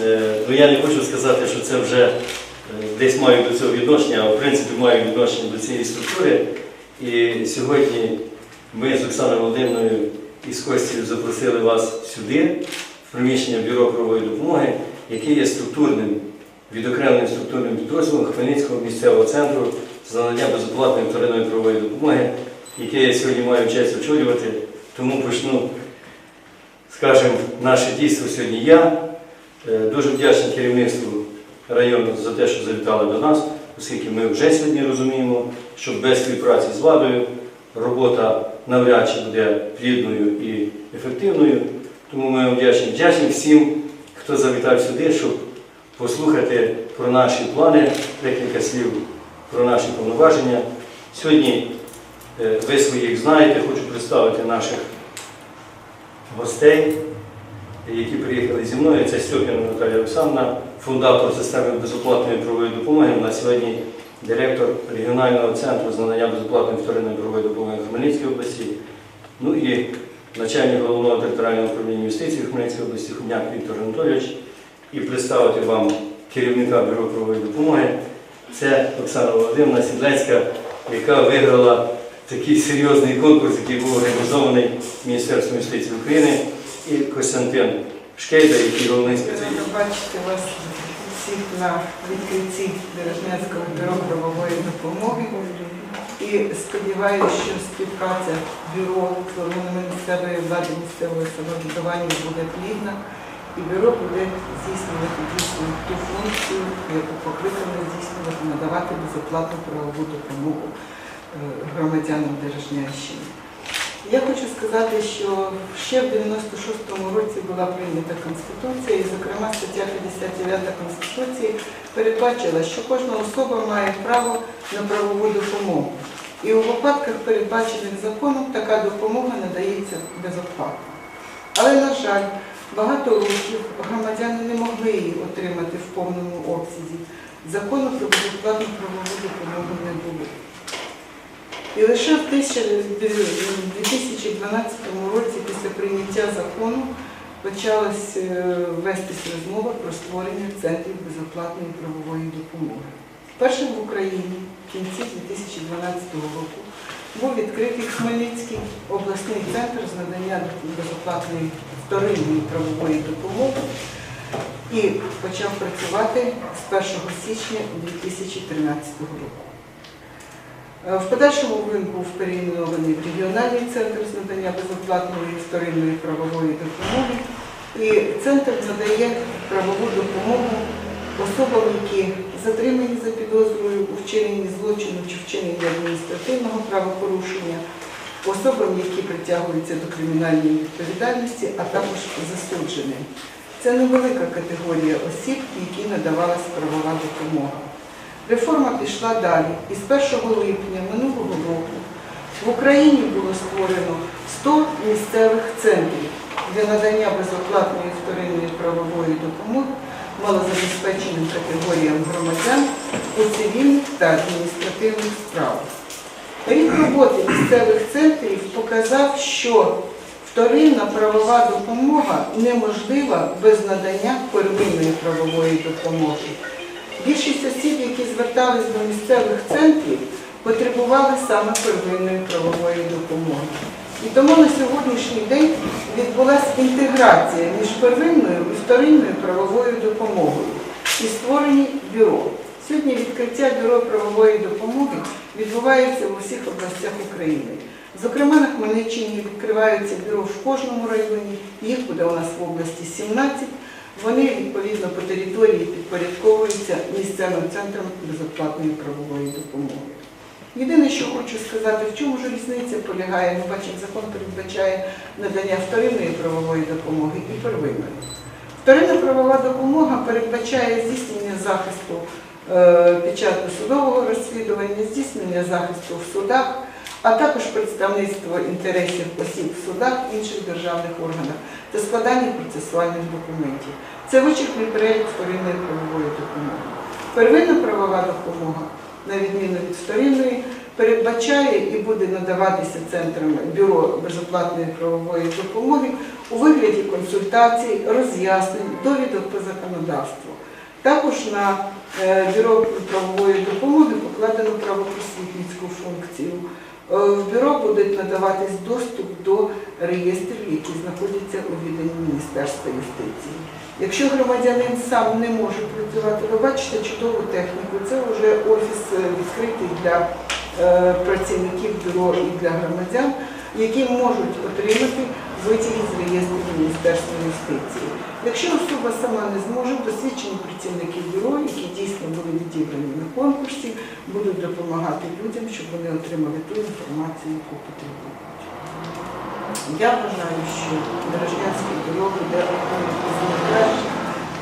Е, Ну, я не хочу сказати, що це вже е, десь мають до цього відношення, а в принципі мають відношення до цієї структури. І сьогодні ми з Оксаною Володимирівною і з Костю запросили вас сюди, в приміщення Бюро правової допомоги, яке є структурним, відокремленим структурним підрозділом Хмельницького місцевого центру з надання безоплатної вторинної правової допомоги, яке я сьогодні маю честь очолювати. Тому почну, скажімо, наше дійство сьогодні я. Е, Дуже вдячний керівництву району за те, що завітали до нас, оскільки ми вже сьогодні розуміємо, що без співпраці з владою робота навряд чи буде плідною і ефективною. Тому ми вдячні. Вдячні всім, хто завітав сюди, щоб послухати про наші плани, декілька слів про наші повноваження. Сьогодні е, ви своїх знаєте, хочу представити наших гостей які приїхали зі мною. Це Стьопіна Наталія Олександровна, фундатор системи безоплатної правової допомоги. На сьогодні директор регіонального центру з надання безоплатної вторинної правової допомоги в Хмельницькій області. Ну і начальник головного територіального управління юстиції в Хмельницькій області Худняк Віктор Анатолійович. І представити вам керівника бюро правової допомоги. Це Оксана Володимирівна Сідлецька, яка виграла такий серйозний конкурс, який був організований Міністерством юстиції України і Костянтин Шкейда, який головний спеціаліст. Рада бачити вас всіх на відкритті Бережнецького бюро правової допомоги. І сподіваюся, що співпраця бюро органами місцевої влади, місцевого самоврядування буде плідна, і бюро буде здійснювати дійсно ту функцію, яку покликано здійснювати, надавати безоплатну правову допомогу е, громадянам Бережнянщини. Я хочу сказати, що ще в 96-му році була прийнята Конституція, і, зокрема, стаття 59 Конституції передбачила, що кожна особа має право на правову допомогу. І у випадках, передбачених законом, така допомога надається безоплатно. Але, на жаль, багато років громадяни не могли її отримати в повному обсязі. Закону про безоплатну правову допомогу не було. І лише в 2012 році, після прийняття закону, почалась е, вестись розмова про створення центрів безоплатної правової допомоги. Першим в Україні в кінці 2012 року був відкритий Хмельницький обласний центр з надання безоплатної вторинної правової допомоги і почав працювати з 1 січня 2013 року. Е, В подальшому він був перейменований в регіональний центр з надання безоплатної вторинної правової допомоги. І центр надає правову допомогу особам, які затримані за підозрою у вчиненні злочину чи вчиненні адміністративного правопорушення, особам, які притягуються до кримінальної відповідальності, а також засудженим. Це невелика категорія осіб, які надавалась правова допомога. Реформа пішла далі. І з 1 липня минулого року в Україні було створено 100 місцевих центрів для надання безоплатної вторинної правової допомоги малозабезпеченим категоріям громадян у цивільних та адміністративних справах. Рік роботи місцевих центрів показав, що вторинна правова допомога неможлива без надання первинної правової допомоги. Більшість осіб, які звертались до місцевих центрів, потребували саме первинної правової допомоги. І тому на сьогоднішній день відбулася інтеграція між первинною і вторинною правовою допомогою і створені бюро. Сьогодні відкриття бюро правової допомоги відбувається в усіх областях України. Зокрема, на Хмельниччині відкриваються бюро в кожному районі, їх буде у нас в області 17. Вони відповідно по території підпорядковуються місцевим центром безоплатної правової допомоги. Єдине, що хочу сказати, в чому ж різниця полягає, ми бачимо, закон передбачає надання вторинної правової допомоги і первинної. Вторинна правова допомога передбачає здійснення захисту е, під час досудового розслідування, здійснення захисту в судах, а також представництво інтересів осіб в судах інших державних органах та складання процесуальних документів. Це вичерпний перелік вторинної правової допомоги. Первинна правова допомога, на відміну від вторинної, передбачає і буде надаватися центрам бюро безоплатної правової допомоги у вигляді консультацій, роз'яснень, довідок по законодавству. Також на е, бюро правової допомоги покладено правопросвітницьку функцію. Е, В бюро будуть надаватись доступ до реєстрів, які знаходяться у відданні Міністерства юстиції. Якщо громадянин сам не може працювати, ви бачите чудову техніку. Це вже офіс е, відкритий для е, працівників бюро і для громадян, які можуть отримати витяги з реєстру Міністерства юстиції. Якщо особа сама не зможе, досвідчені працівники бюро, які дійсно були відібрані на конкурсі, будуть допомагати людям, щоб вони отримали ту інформацію, яку потребують. Я вважаю, що Дорожнянське бюро буде одним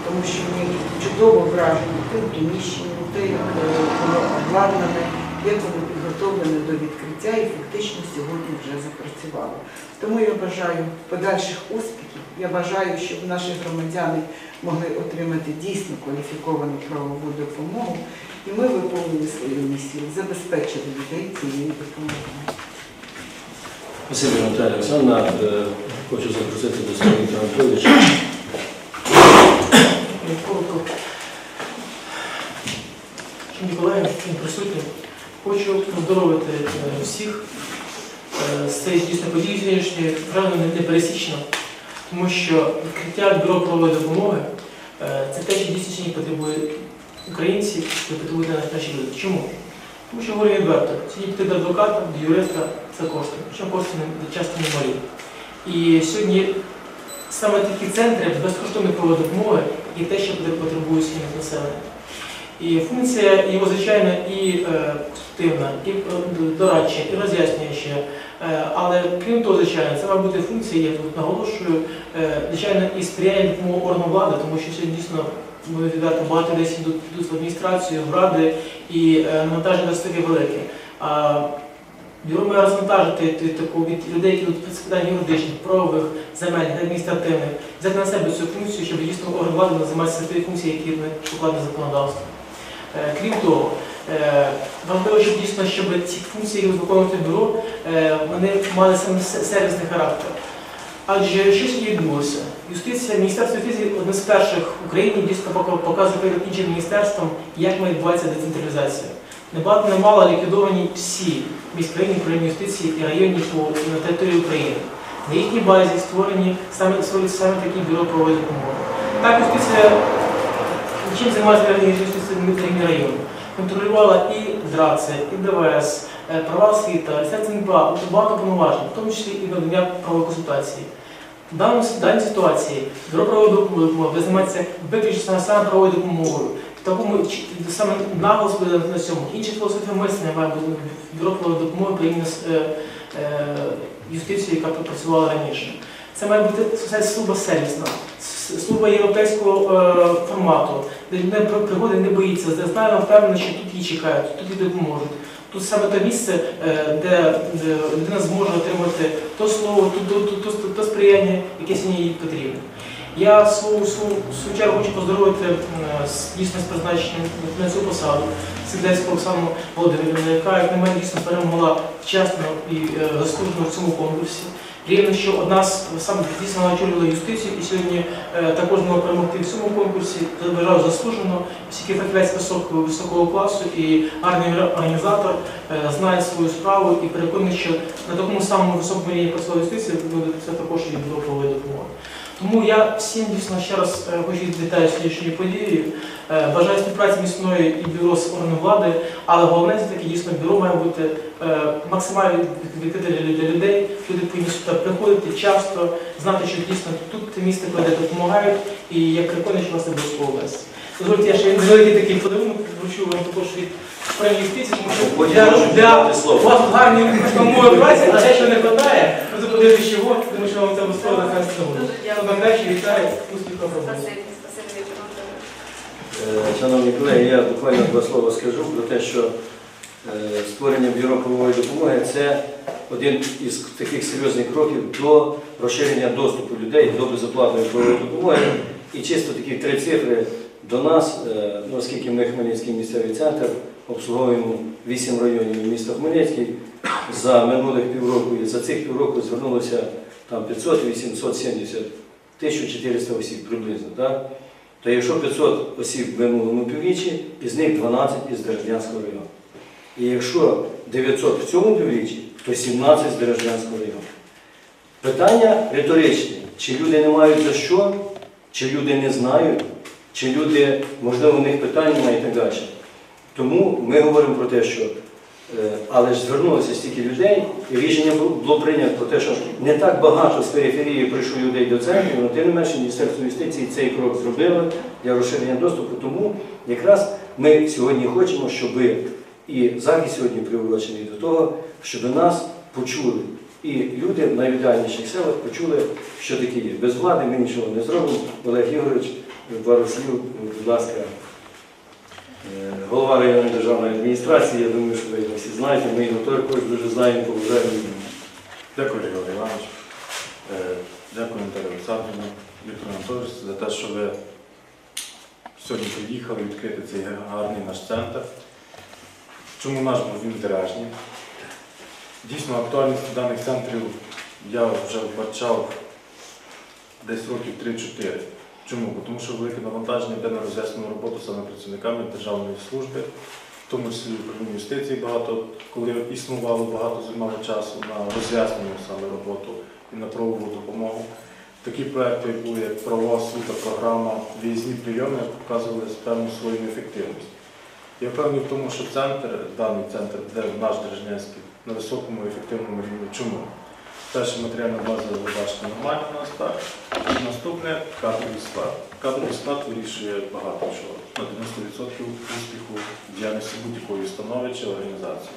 тому що ми чудово вражені тим приміщенням, те, як е, воно обладнане, як воно підготовлене до відкриття і фактично сьогодні вже запрацювало. Тому я бажаю подальших успіхів. Я бажаю, щоб наші громадяни могли отримати дійсно кваліфіковану правову допомогу, і ми виповнили свою місію, забезпечили людей цією допомогою. Спасибо, Наталія Олександровна. Е, Хочу запросити до Віктора Анатолійовича. Шановні колеги, присутні, хочу поздоровити е, всіх е, з цієї дійсно події сьогоднішньої, правильно не пересічно, тому що відкриття бюро правової допомоги е, це те, що дійсно сьогодні потребують українці, що потребують наші люди. Чому? Тому що говорю відверто, сьогодні піти до адвоката, до юриста це кошти, причому кошти часто не малі. І сьогодні саме такі центри безкоштовної правової допомоги і те, що потребує сьогодні населення. І функція його, звичайно, і е, конструктивна, і е, дорадча, і роз'яснююча. Е, але крім того, звичайно, це має бути функція, я тут наголошую, звичайно, і сприяння допомогу органу влади, тому що сьогодні дійсно ми відверто багато десь йдуть, в адміністрацію, в ради, і навантаження досить велике. А Бюро має розвантажити таку від людей, які йдуть питань юридичних, правових, земельних, адміністративних, взяти на себе цю функцію, щоб дійсно орган влади займатися тією функцією, які ми покладені законодавство. Е, Крім того, е, важливо, щоб дійсно, щоб ці функції, виконувати бюро, е, вони мали саме сервісний характер. Адже що сьогодні відбулося? Юстиція, Міністерство юстиції одне з перших в Україні дійсно показує перед іншим міністерством, як має відбувається децентралізація. Небагато немало ліквідовані всі міськрайонні управління юстиції і районні на території України. На їхній базі створені саме саме такі бюро правової допомоги. Так, юстиція чим займається районні району. Контролювала і ДРАЦи, і ДВС, е, права освіта, НБА, тобто багато повноважень, в тому числі і надання правової консультації. В даній ситуації бюро правової допомоги буде займатися виключно саме правовою допомогою. Такому саме наголос буде на цьому. Інша філософія мислення має бути бюро правової допомоги з е, е, юстицією, яка працювала раніше. Це має бути служба сервісна, служба європейського е, формату, де людина при пригоди не боїться, де знає впевнено, що тут її чекають, тут їй допоможуть. Тут саме те місце, е, де, людина зможе отримати то слово, то, сприяння, яке сьогодні їй потрібне. Я свою, свою, чергу хочу поздоровити е, дійсно з призначенням на цю посаду Сидельську Оксану Володимирівну, яка, як на мене, дійсно перемогла вчасно і заслужено в цьому конкурсі. Приємно, що одна з саме дійсно очолювала юстицію і сьогодні е, також могла перемогти в цьому конкурсі. Вважаю заслужено, Всі фахівець високого, високого класу і гарний організатор е, знає свою справу і переконаний, що на такому самому високому рівні працювала юстиція буде це також і до допомоги. Тому я всім дійсно ще раз е, хочу вітаю сьогоднішньою подією. Е, Бажаю співпраці міцної і бюро з органом влади, але головне це таки дійсно бюро має бути е, максимально від- відкрите для людей. Люди повинні сюди приходити часто, знати, що дійсно тут місце, де допомагають, і як що вас не обов'язково. Дозвольте, я ще невеликий такий подарунок вручу вам також від управління юстиції, тому що для, вас гарні мови праці, а те, що не вистачає, ви подивитися чого, тому що вам це захистить буде. Дякую. Вітаю, Віктор Анатолійович. Е, Шановні колеги, я буквально два слова скажу про те, що е, створення бюро правової допомоги це один із таких серйозних кроків до розширення доступу людей до безоплатної правової допомоги. І чисто такі три цифри до нас, е, ну, оскільки ми Хмельницький місцевий центр, обслуговуємо 8 районів міста Хмельницький. За минулих півроку і за цих півроку звернулося там 500, 870, 1400 осіб приблизно. Так? То якщо 500 осіб в минулому півріччі, із них 12 із Дерев'янського району. І якщо 900 в цьому півріччі, то 17 з Дерев'янського району. Питання риторичне. Чи люди не мають за що, чи люди не знають, чи люди, можливо, у них питань немає і так далі. Тому ми говоримо про те, що але ж звернулося стільки людей, і рішення було- прийнято про те, що не так багато з периферії прийшло людей до центру, але тим не менше Міністерство юстиції цей крок зробило для розширення доступу. Тому якраз ми сьогодні хочемо, щоб і захід сьогодні приурочений до того, щоб нас почули. І люди в найвіддальніших селах почули, що таке є. Без влади ми нічого не зробимо. Олег Ігорович, пару будь ласка. Е, Голова районної державної адміністрації, я думаю, що ви його всі знаєте, ми його також дуже знаємо, поважаємо. Дякую, Григорій Іванович. Е, Дякую, Наталія Олександрівна, Віктор Анатолійович, за те, що ви сьогодні приїхали відкрити цей гарний наш центр. Чому наш був він Деражні? Дійсно, актуальність даних центрів я вже вбачав десь років 3-4. Чому? Тому що велике навантаження йде на роз'яснену роботу саме працівниками державної служби, в тому числі управління юстиції багато, коли існувало багато займало часу на роз'яснення саме роботу і на правову допомогу. Такі проекти, були як правова освіта, програма, виїзні прийоми показували певну свою неефективність. Я впевнений в тому, що центр, даний центр, де наш Держнянський, на високому ефективному рівні. Чому? Перше матеріальна база, ви бачите, нормальна у нас так. Наступне кадровий склад. Кадровий склад вирішує багато чого. На 90% успіху діяльності будь-якої установи чи організації.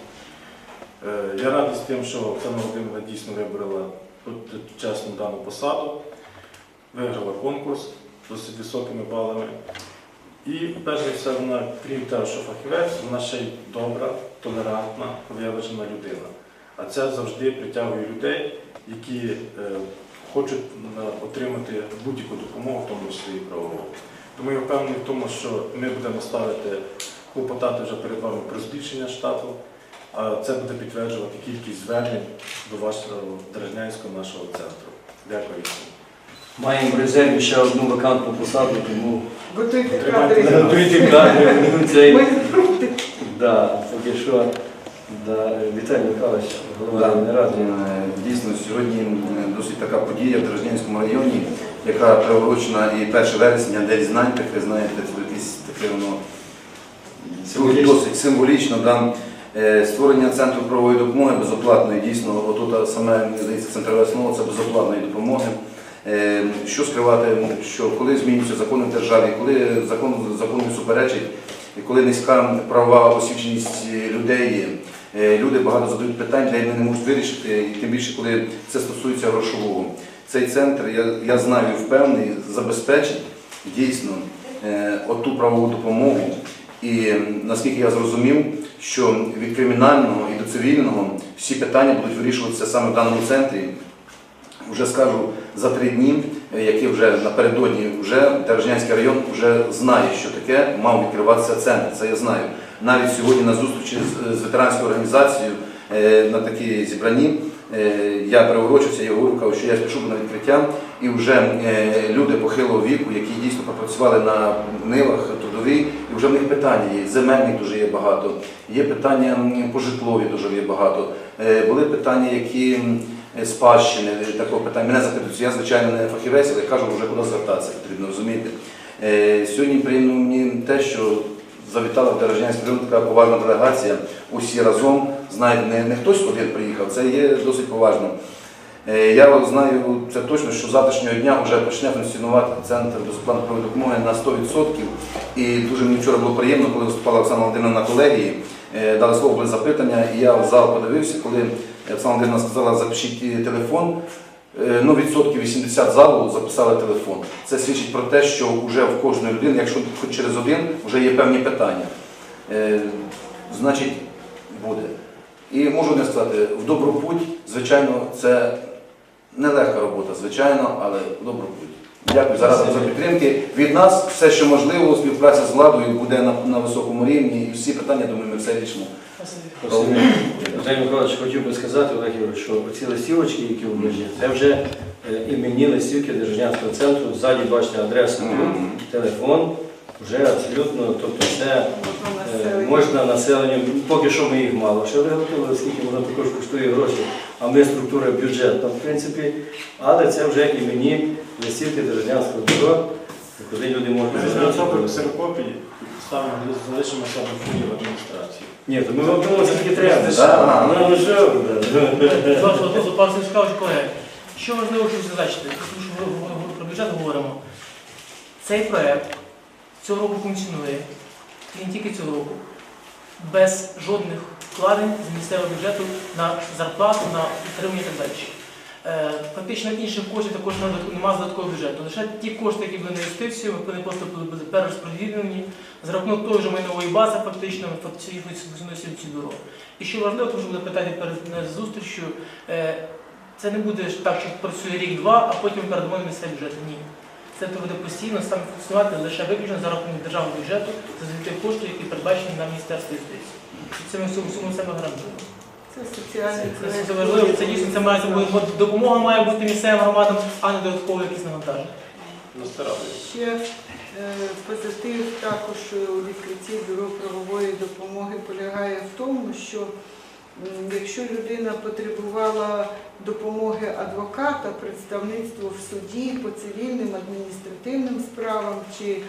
Е, Я радий з тим, що Оксана Володимирівна дійсно вибрала от чесну дану посаду, виграла конкурс досить високими балами. І перш за все, вона, крім того, що фахівець, вона ще й добра, толерантна, виважена людина. А це завжди притягує людей, які е, хочуть отримати будь-яку допомогу, в тому числі і правову. Тому я впевнений в тому, що ми будемо ставити, клопотати вже перед вами про збільшення штату, а це буде підтверджувати кількість звернень до вашого Дражнянського нашого центру. Дякую всім. Маємо в резерві ще одну вакантну посаду, тому Готуйте кадри. готуйте кадри. Ми не проти. Да, таке що, Віталій Михайлович, голова Да. Ради. Е, Дійсно, сьогодні досить така подія в Дорожнянському районі, яка приурочена і 1 вересня, День знань, як ви знаєте, це якесь таке воно Символічно. досить символічно. Да. Е, Створення центру правової допомоги безоплатної, дійсно, отут саме мені здається, центрове основа це безоплатної допомоги. Е, Що скривати, що коли змінюються закони в державі, коли закон закону суперечить, коли низька правова освіченість людей, люди багато задають питань, де вони не можуть вирішити, і тим більше, коли це стосується грошового. Цей центр, я, я знаю, впевнений, забезпечить дійсно е, оту правову допомогу. І наскільки я зрозумів, що від кримінального і до цивільного всі питання будуть вирішуватися саме в даному центрі. Вже скажу за три дні, е, які вже напередодні вже Дережнянський район вже знає, що таке мав відкриватися центр. Це я знаю. Навіть сьогодні на зустрічі з, ветеранською організацією е, на такій зібранні е, я переворочився, я говорю, що я спішу на відкриття, і вже е, люди похилого віку, які дійсно попрацювали на нивах трудові, і вже в них питання є. Земельних дуже є багато, є питання по житлові дуже є багато. Були питання, які спадщини, такого питання. Мене запитують, я звичайно не фахівець, але кажу, вже куди звертатися потрібно розуміти. Сьогодні приємно мені те, що завітала в Дорожнянський район така поважна делегація, усі разом. Знаєте, не, не хтось один приїхав, це є досить поважно. Е, Я знаю це точно, що з завтрашнього дня вже почне функціонувати центр безоплатної допомоги на 100%. І дуже мені вчора було приємно, коли виступала Оксана Володимирівна на колегії, е, дали слово були запитання, і я в зал подивився, коли Оксана Володимирівна сказала, запишіть е, телефон. Е, Ну, відсотків 80 залу записали телефон. Це свідчить про те, що вже в кожної людини, якщо хоч через один, вже є певні питання. Е, Значить, буде. І можу не сказати, в добру путь, звичайно, це нелегка робота, звичайно, але в добру путь. Дякую за разом за підтримки. Від нас все, що можливо, співпраця з владою буде на, на високому рівні. І всі питання, думаю, ми все рішимо. Віталій Миколаївич, хотів би сказати, Олег Юрійович, що ці листівочки, які у межі, це вже е, іменні листівки Державнянського центру. Ззаді бачите адресу, телефон. Вже абсолютно, тобто це Можна Е, населення. Можна населенню, поки що ми їх мало ще виготовили, оскільки воно також коштує гроші, а ми структура бюджетна, в принципі, але це вже імені листівки Державнянського бюро, куди люди можуть Ми ксерокопії, ставимо, залишимо себе в в адміністрації. Ні, то ми робимо це таки треба. Да. Ну, ну що дозволу, пан Сергійович, колеги, що важливо, щоб зазначити, тому що ми про бюджет говоримо. Цей проект цього року функціонує, і не тільки цього року, без жодних вкладень з місцевого бюджету на зарплату, на підтримання і так далі. Е, Фактично інших коштів також немає додаткового бюджету. Лише ті кошти, які були на юстицію, вони просто були перерозподілені за рахунок того ж майнової бази, фактично, функціонує ці бюро. І що важливо, тому що буде питання перед зустрічю, е, це не буде так, що працює рік-два, а потім передамо на місцеві бюджети. Ні. Це буде постійно саме функціонувати лише виключно за рахунок державного бюджету за тих коштів, які передбачені на Міністерство юстиції. Це ми всьому себе гарантуємо. Це соціальний Це, це важливо, це дійсно це має бути бо допомога має бути місцевим громадам, а не додатково якісь навантаження. Ще е, позитив також у відкритті бюро правової допомоги полягає в тому, що якщо людина потребувала допомоги адвоката, представництво в суді по цивільним адміністративним справам чи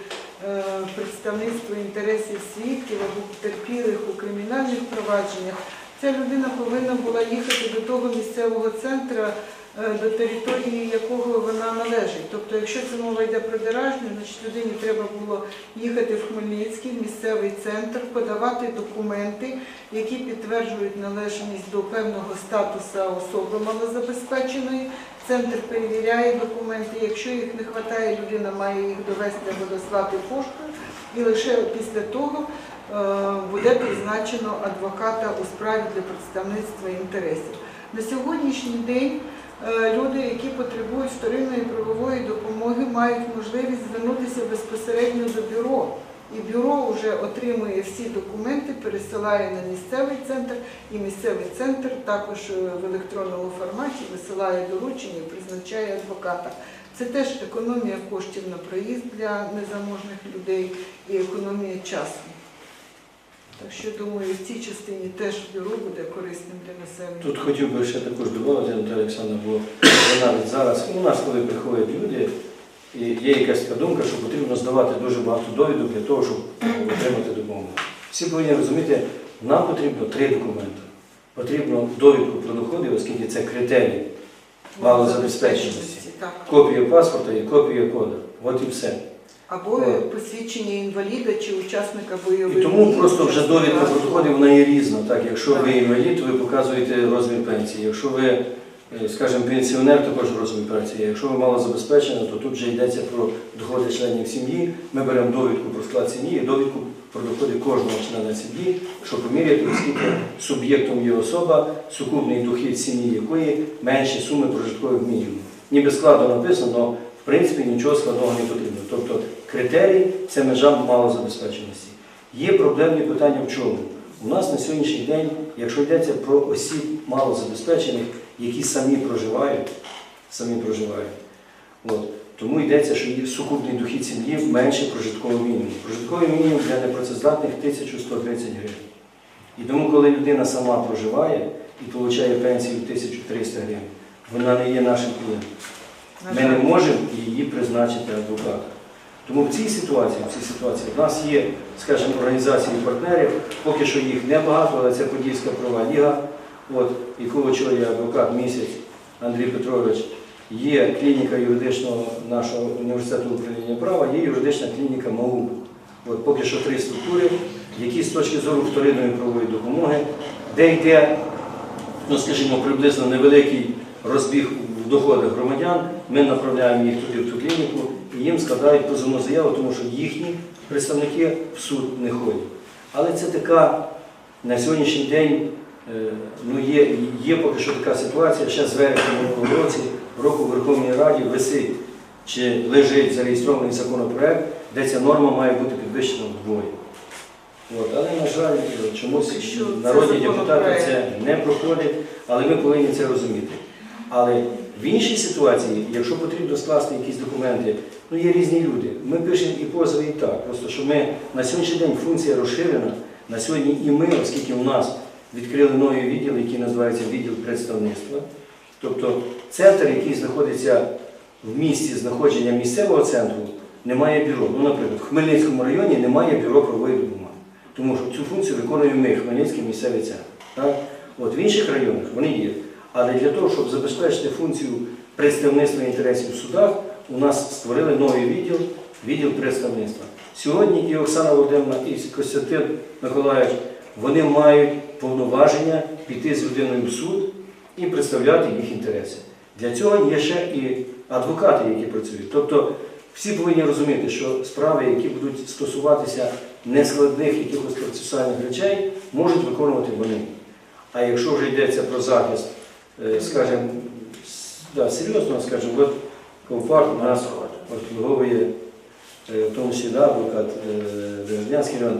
е, представництво інтересів свідків або потерпілих у кримінальних провадженнях, ця людина повинна була їхати до того місцевого центру, до території якого вона належить. Тобто, якщо це мова йде про Деражню, значить людині треба було їхати в Хмельницький, в місцевий центр, подавати документи, які підтверджують належність до певного статусу особи малозабезпеченої. Центр перевіряє документи. Якщо їх не вистачає, людина має їх довести або дослати поштою, і лише після того е, буде призначено адвоката у справі для представництва інтересів. На сьогоднішній день е, люди, які потребують вторинної правової допомоги, мають можливість звернутися безпосередньо до бюро. І бюро вже отримує всі документи, пересилає на місцевий центр, і місцевий центр також е, в електронному форматі висилає доручення і призначає адвоката. Це теж економія коштів на проїзд для незаможних людей і економія часу. Так що думаю, в цій частині теж бюро буде корисним для населення. Тут хотів би ще також додати, Наталя Олександровна, бо навіть зараз у нас, коли приходять люди, і є якась така думка, що потрібно здавати дуже багато довідок для того, щоб отримати допомогу. Всі повинні розуміти, нам потрібно три документи. Потрібно довідку про доходи, оскільки це критерій малозабезпеченості. Так. Копія паспорта і копія коду. От і все. Або посвідчення інваліда чи учасника бойових І тому дій, просто вже довідка про доходи вона є різна. Так, якщо ви інвалід, то ви показуєте розмір пенсії. Якщо ви, е, скажімо, пенсіонер, також розмір пенсії. Якщо ви малозабезпечені, то тут вже йдеться про доходи членів сім'ї. Ми беремо довідку про склад сім'ї і довідку про доходи кожного члена сім'ї, щоб поміряти, оскільки суб'єктом є особа, сукупний дохід сім'ї якої менше суми прожиткових мінімумів. Ніби складно написано, але в принципі нічого складного не потрібно. Тобто критерій це межа малозабезпеченості. Є проблемні питання в чому? У нас на сьогоднішній день, якщо йдеться про осіб малозабезпечених, які самі проживають, самі проживають, от, тому йдеться, що є сукупний дохід сім'ї менше прожиткового мінімуму. Прожитковий мінімум для непрацездатних 1130 гривень. І тому, коли людина сама проживає і отримує пенсію 1300 гривень, вона не є нашим клієнтом. Ми не можемо її призначити адвоката. Тому в цій ситуації, в цій ситуації в нас є, скажімо, організації партнерів, поки що їх небагато, але це Подільська права ліга, от, яку очолює адвокат місяць Андрій Петрович. Є клініка юридичного нашого університету управління права, є юридична клініка МАУ. От поки що три структури, які з точки зору вторинної правової допомоги, де йде, ну скажімо, приблизно невеликий розбіг в доходах громадян, ми направляємо їх туди в ту клініку і їм складають позовну заяву, тому що їхні представники в суд не ходять. Але це така на сьогоднішній день е, ну, є, є поки що така ситуація, ще з вересня році, року в Верховній Раді висить чи лежить зареєстрований законопроект, де ця норма має бути підвищена вдвоє. От, але, на жаль, чомусь народні депутати це не проходять, але ми повинні це розуміти. Але в іншій ситуації, якщо потрібно скласти якісь документи, ну є різні люди. Ми пишемо і позови, і так. Просто що ми на сьогоднішній день функція розширена. На сьогодні і ми, оскільки у нас відкрили новий відділ, який називається відділ представництва. Тобто центр, який знаходиться в місті знаходження місцевого центру, немає бюро. Ну, наприклад, в Хмельницькому районі немає бюро правової допомоги. Тому що цю функцію виконуємо ми, Хмельницький місцевий центр. Так? От в інших районах вони є. Але для того, щоб забезпечити функцію представництва інтересів в судах, у нас створили новий відділ, відділ представництва. Сьогодні і Оксана Володимирівна, і Костянтин Миколаївич, вони мають повноваження піти з людиною в суд і представляти їх інтереси. Для цього є ще і адвокати, які працюють. Тобто всі повинні розуміти, що справи, які будуть стосуватися нескладних якихось процесуальних речей, можуть виконувати вони. А якщо вже йдеться про захист, скажімо, да, серйозно, скажімо, от у нас обслуговує, е, в тому числі да, адвокат е, район,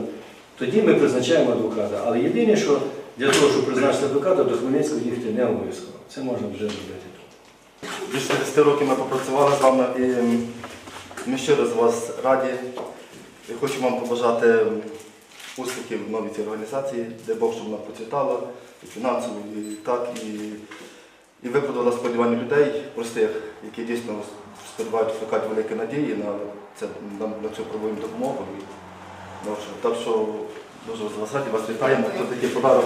тоді ми призначаємо адвоката. Але єдине, що для того, щоб призначити адвоката, до Хмельницького їхати не обов'язково. Це можна вже зробити тут. Більше 10 років ми попрацювали з вами і ми щиро з вас раді. І хочу вам побажати успіхів в новій цій організації, де Бог, щоб вона процвітала і фінансово, і так, і, і виправдала сподівання людей простих, які дійсно сподівають, плекають великі надії на, це, на, на цю правову допомогу. І, ну, що- так що дуже з вас раді, вас вітаємо. Це такий подарок.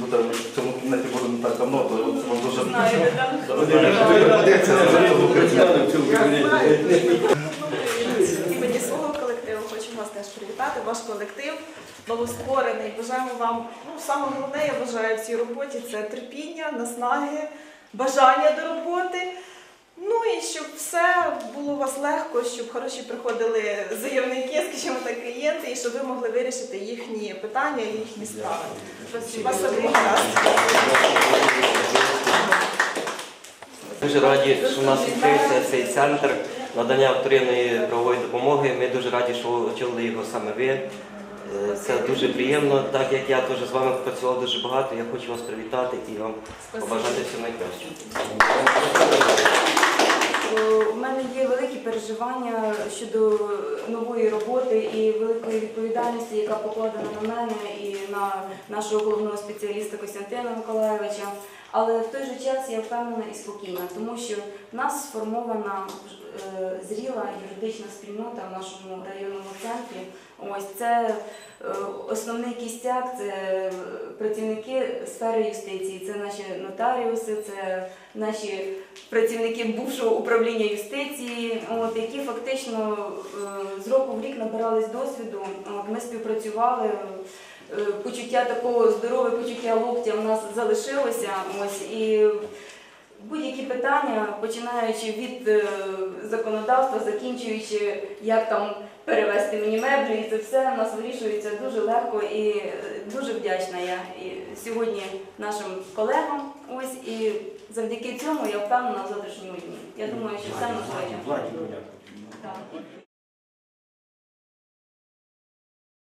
Тут в цьому кабінеті були не так давно, то це вам дуже Знаєте, так? Від імені свого колективу хочу вас теж привітати. Ваш колектив новостворений. Бажаємо вам, ну саме головне, я вважаю в цій роботі це терпіння, наснаги, бажання до роботи. Ну і щоб все було у вас легко, щоб хороші приходили заявники, скажімо так, клієнти, і щоб ви могли вирішити їхні питання і їхні справи. Вас. Дуже раді, що в нас відкрився цей центр надання вторинної правової допомоги. Ми дуже раді, що очолили його саме ви. Це дуже приємно, так як я теж з вами працював дуже багато. Я хочу вас привітати і вам побажати всього найкращого. Е, У мене є великі переживання щодо нової роботи і великої відповідальності, яка покладена на мене і на нашого головного спеціаліста Костянтина Миколаєвича. Але в той же час я впевнена і спокійна, тому що в нас сформована е, зріла юридична спільнота в нашому районному центрі. Ось це е, основний кістяк, це працівники сфери юстиції, це наші нотаріуси, це наші працівники бувшого управління юстиції, от, які фактично е, з року в рік набирались досвіду. От, ми співпрацювали. Е, Почуття такого здорове почуття локтя в нас залишилося. Ось і будь-які питання, починаючи від е, законодавства, закінчуючи, як там перевезти мені меблі, і це все в нас вирішується дуже легко і е, дуже вдячна я і сьогодні нашим колегам. Ось і завдяки цьому я впевнена в завтрашньому дні. Я думаю, що все можливо.